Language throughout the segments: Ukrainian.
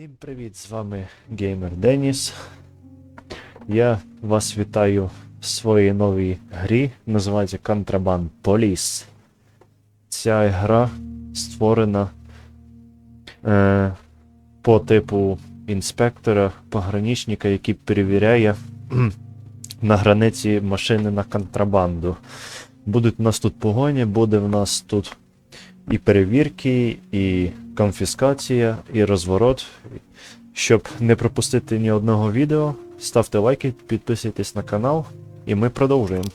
Всім привіт! З вами Геймер Деніс. Я вас вітаю в своїй новій грі. Називається Contraband Police. Ця гра створена е, по типу інспектора, пограничника, який перевіряє на границі машини на контрабанду. Будуть у нас тут погоні, буде в нас тут і перевірки, і конфіскація, і розворот. Щоб не пропустити ні одного відео, ставте лайки, підписуйтесь на канал, і ми продовжуємо.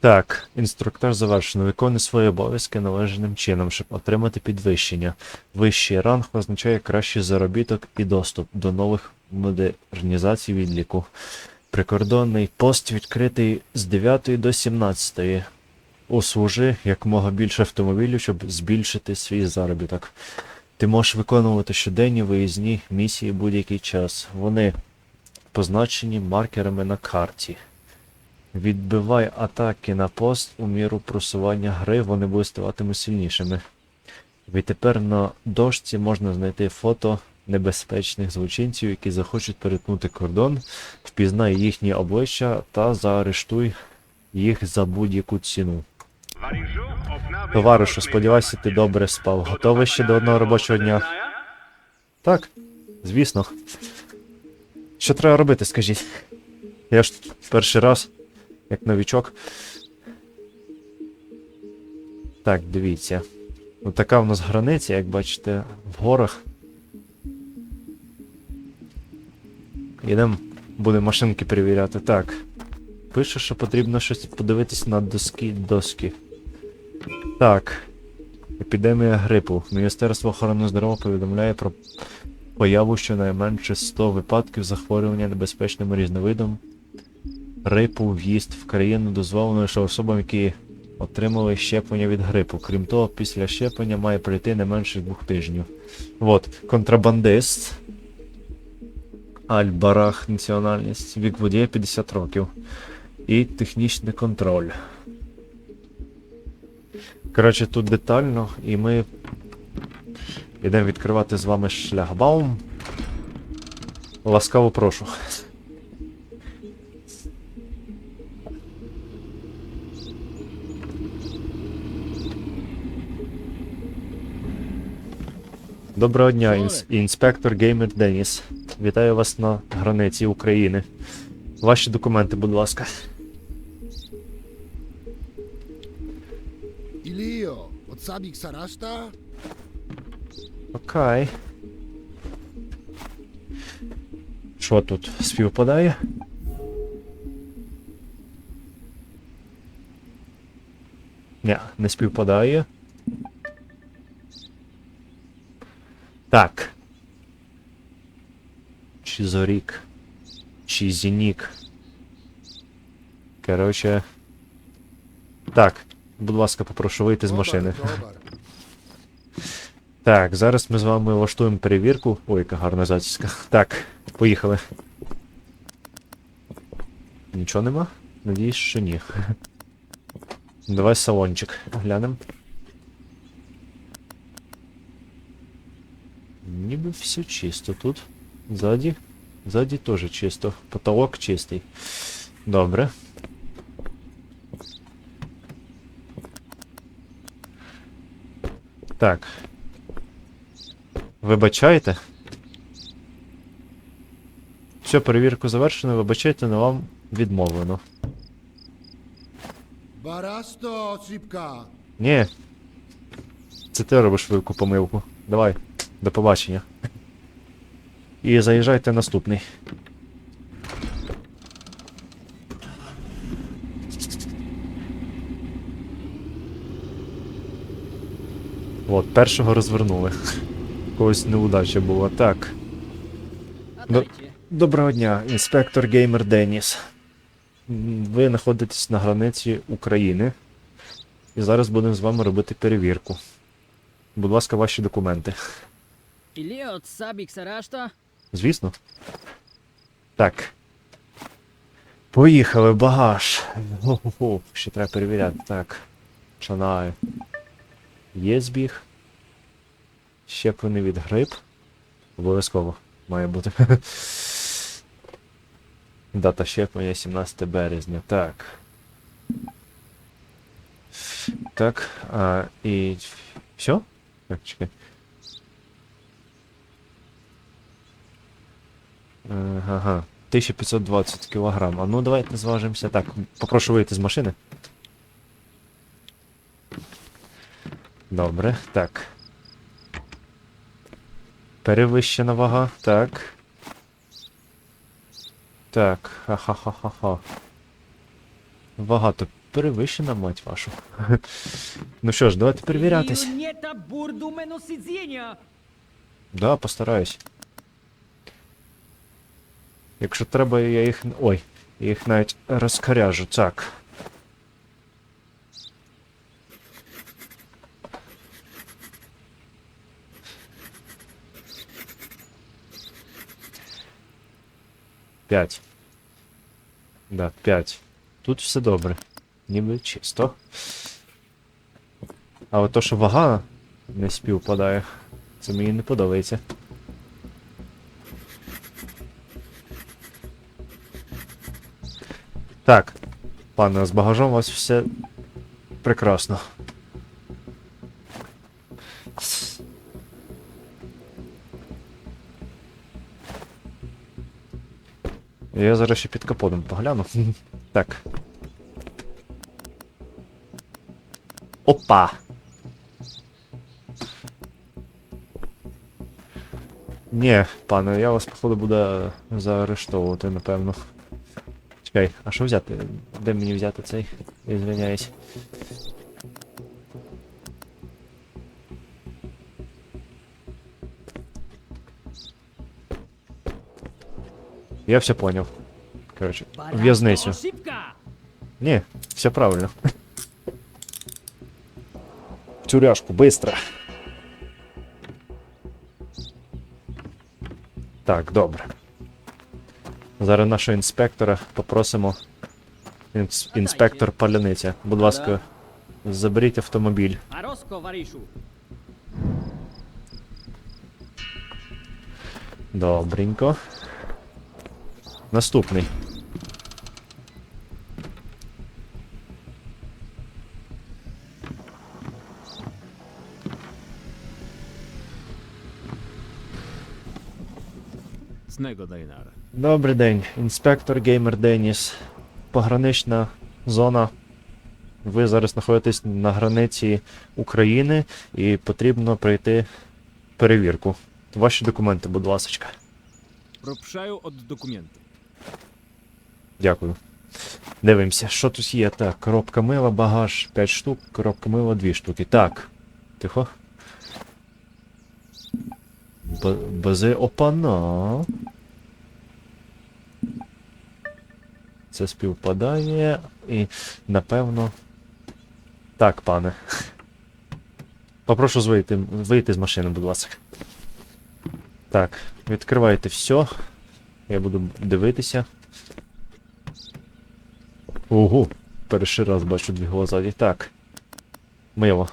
Так, інструктаж завершено. Виконуй свої обов'язки належним чином, щоб отримати підвищення. Вищий ранг означає кращий заробіток і доступ до нових модернізацій відліку. Прикордонний пост відкритий з 9 до 17. Услужи якомога більше автомобілів, щоб збільшити свій заробіток. Ти можеш виконувати щоденні виїзні місії будь-який час. Вони позначені маркерами на карті. Відбивай атаки на пост у міру просування гри, вони будуть ставатиме сильнішими. Відтепер на дошці можна знайти фото небезпечних злочинців, які захочуть перетнути кордон, впізнай їхні обличчя та заарештуй їх за будь-яку ціну. Товаришу, сподіваюся, ти добре спав. Готовий ще до одного робочого дня? Так, звісно. Що треба робити, скажіть? Я ж перший раз, як новічок. Так, дивіться. Ось така в нас границя, як бачите, в горах. Ідемо, будемо машинки перевіряти. Так. Пише, що потрібно щось подивитись на доски доски. Так. Епідемія грипу. Міністерство охорони здоров'я повідомляє про появу щонайменше 100 випадків захворювання небезпечним різновидом грипу в'їзд в країну дозволено лише особам, які отримали щеплення від грипу. Крім того, після щеплення має пройти не менше двох тижнів. От, контрабандист. Аль-Барах національність. Вік водія 50 років. І технічний контроль. Коротше, тут детально, і ми йдемо відкривати з вами шляхбаум. Ласкаво прошу. Доброго дня, інс- інспектор Геймер Деніс. Вітаю вас на границі України. Ваші документи, будь ласка. Сабік Сарашта? Окей. Що тут співпадає? Ні, не співпадає. Так. Чизорік. Чизінік. Короче. Так. Будь ласка, попрошу вийти з машини. Так, зараз ми з вами влаштуємо перевірку. Ой, яка гарна зачіска. Так, поїхали. Нічого нема? Надіюсь, що ні. Давай салончик глянем. Ніби все чисто тут. Ззаді. Ззаді теж чисто. Потолок чистий. Добре. Так. Вибачайте. Все, перевірку завершено, вибачайте, але вам відмовлено. Барасто, Сіпка. Ні. Це ти робиш велику помилку. Давай, до побачення. І заїжджайте наступний. От, першого розвернули. Когось неудача була. Так. Отдайте. Доброго дня, інспектор Геймер Деніс. Ви знаходитесь на границі України. І зараз будемо з вами робити перевірку. Будь ласка, ваші документи. Іліот Сабік Сарашта. Звісно. Так. Поїхали, багаж. Хо-хо-хо, Ще треба перевіряти. Так. Чанаю. Є збіг. щеплений від гриб. Обов'язково має бути. Дата щеплення 17 березня. Так. Так, а, і все? Так, чекай. Ага. 1520 кілограм. А ну давайте зважимося. Так, попрошу вийти з машини. Добре, так. Перевищена вага, так. Так, ха-ха-ха-ха-ха. Вага то перевищена, мать вашу. ну що ж, давайте перевірятись. Да, постараюсь. Якщо треба, я їх. Ой, я їх навіть розкаряжу. Так. П'ять. Да, п'ять. Тут все добре. Ніби чисто. А от то, що вага не співпадає, це мені не подобається. Так, пане, з багажом у вас все прекрасно. Я зараз ще під капотом погляну. Так. Опа! Ні, пане, я вас, походу, буду заарештовувати, напевно. Чекай, а що взяти? Де мені взяти цей? Я Я все понял. Короче, в в'язницю. Ні, все правильно. В тюряшку, быстро. Так, добре. Зараз нашого інспектора попросимо. Інс- інспектор паляниця. Будь ласка, заберіть автомобіль. Добренько. Наступний. Добрий день, інспектор Геймер Деніс. Погранична зона. Ви зараз знаходитесь на границі України і потрібно пройти перевірку. Ваші документи, будь ласка. Пропшаю от документи. Дякую. Дивимося, що тут є. Так, коробка мила, багаж 5 штук, коробка мила 2 штуки. Так. Тихо. Б- опана. Це співпадає і напевно. Так, пане. Попрошу вийти, вийти з машини, будь ласка. Так, відкривайте все. Я буду дивитися. Ого, перший раз бачу дві глазаді. Так. Мило.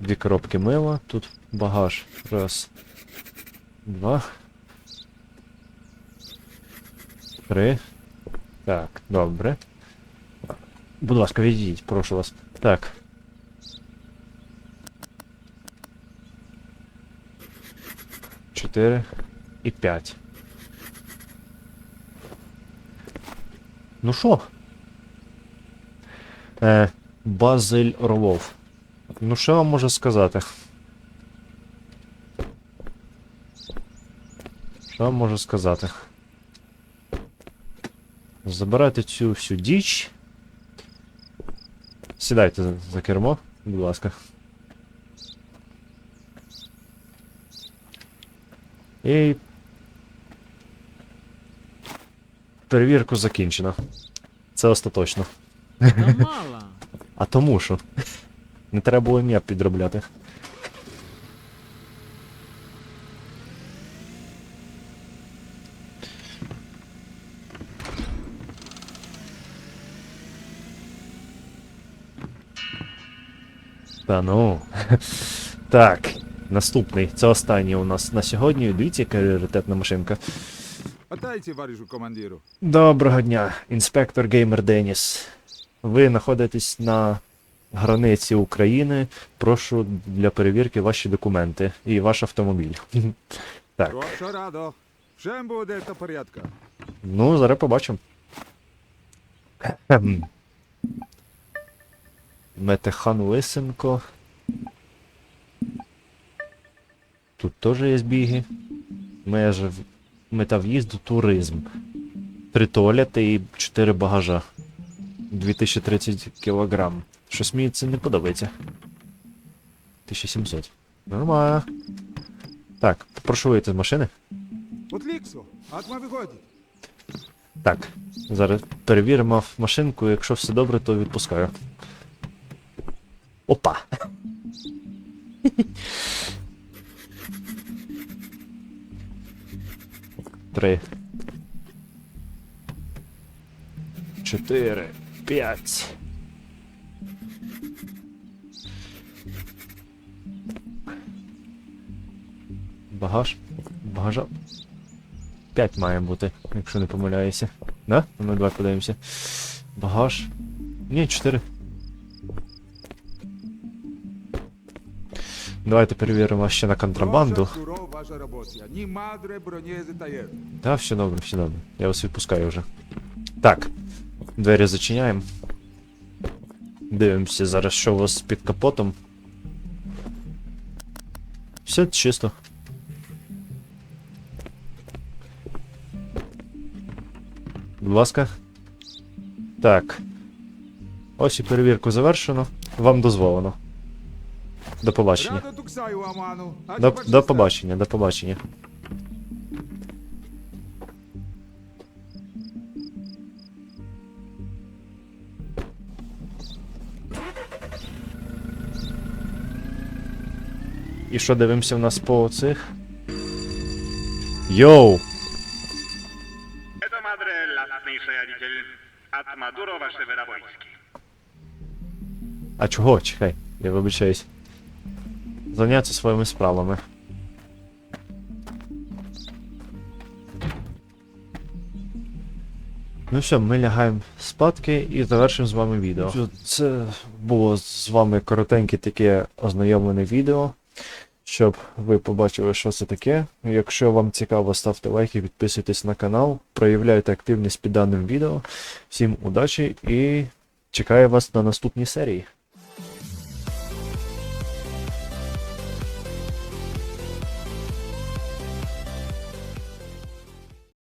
Дві коробки мила, тут багаж. Раз. Два. Три. Так, добре. Будь ласка, відійдіть, прошу вас. Так. Чотири і п'ять. Ну що? Е, Базиль Орлов. Ну, що вам можу сказати? Що вам можу сказати? Забирайте цю всю діч. Сідайте за кермо, будь ласка. І. Перевірку закінчено. Це остаточно. А тому що? Не треба було ім'я підробляти. Та ну. Так наступний. Це останній у нас на сьогодні. Дивіться, яка раритетна машинка. Отдайте варішу командиру. Доброго дня, інспектор Геймер Деніс. Ви знаходитесь на границі України. Прошу для перевірки ваші документи і ваш автомобіль. Так. Всем буде до порядка. ну, зараз побачимо. Метехан Лисенко. Тут теж є збіги. Межа в- мета в'їзду туризм. Три туалети і чотири багажа. 2030 кілограм. Щось мені це не подобається. 1700. Нормально. Так, прошу вийти з машини. Так, зараз перевіримо машинку, якщо все добре, то відпускаю. Опа! Три. Чотири. П'ять. Багаж. Багажа. П'ять має бути, якщо не помиляюся. Да? Ну, давай подивимося. Багаж. Ні, 4. Давайте перевіримо ще на контрабанду. Ваша робота. Ні мадре бронєзи та є. Та, все добре, все добре. Я вас відпускаю вже. Так. Двері зачиняємо. Дивимося зараз, що у вас під капотом. Все чисто. Будь ласка. Так. Ось і перевірку завершено. Вам дозволено. До побачення. До, до побачення, до побачення. І що дивимося в нас по цих? Йоу! Это Мадре, латный от Мадурова Шеверобойский. А чого? Чекай, я вибачаюсь. Зайнятися своїми справами. Ну все, ми лягаємо спадки і завершимо з вами відео. Це було з вами коротеньке таке ознайомлене відео, щоб ви побачили, що це таке. Якщо вам цікаво, ставте лайки, підписуйтесь на канал, проявляйте активність під даним відео. Всім удачі і чекаю вас на наступній серії.